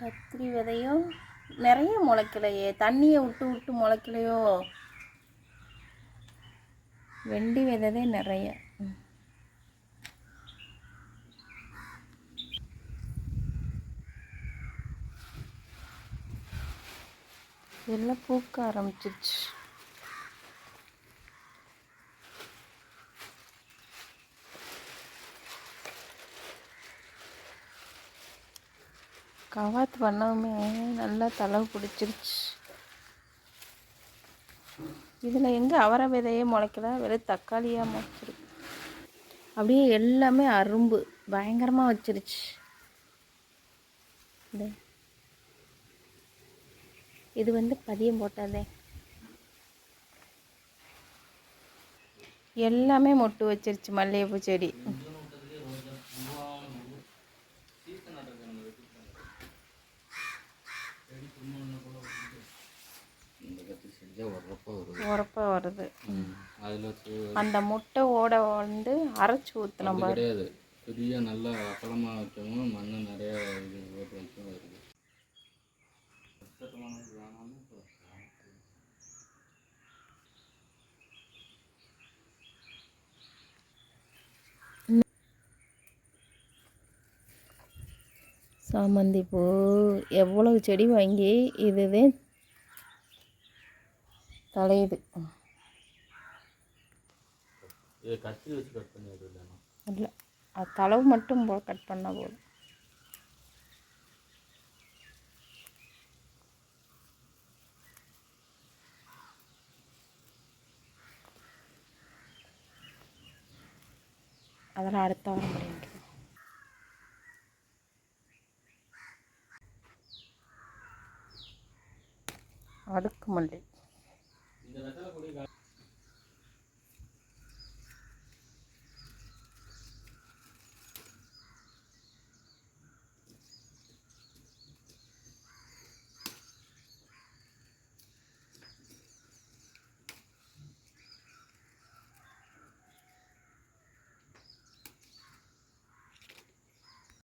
கத்திரி விதையோ நிறைய முளைக்கலையே. தண்ணியை விட்டு விட்டு முளைக்கலையோ? வெண்டி விததே நிறைய. எல்லாம் பூக்க ஆரம்பிச்சிருச்சு. கவாத்து பண்ணவுமே நல்லா தளவு பிடிச்சிருச்சு. இதில் எங்கே அவரை விதையே முளைக்கல? வெறும் தக்காளியாக முளைச்சிருக்கு. அப்படியே எல்லாமே அரும்பு பயங்கரமாக வச்சிருச்சு. இந்த இது வந்து பதியம் போட்டதே. எல்லாமே மொட்டு வச்சிருச்சு மல்லிகைப்பூ செடி. உரப்பா வருது. அந்த முட்டை ஓட வந்து அரைச்சி ஊற்றினோம் பாரு கிடையாது. பெரிய நல்லா அகலமாக வச்சவங்க மண் நிறைய இது வருது சாமந்தி பூ எவ்வளவு செடி வாங்கி இதுதான் தலையுது. இல்லை. அது தளவு மட்டும் போ கட் பண்ணால் போதும். அதெல்லாம் அடுத்த வாரம் பண்ணிட்டு அடுக்கு மல்லி. இந்த வெத்தலை கொடி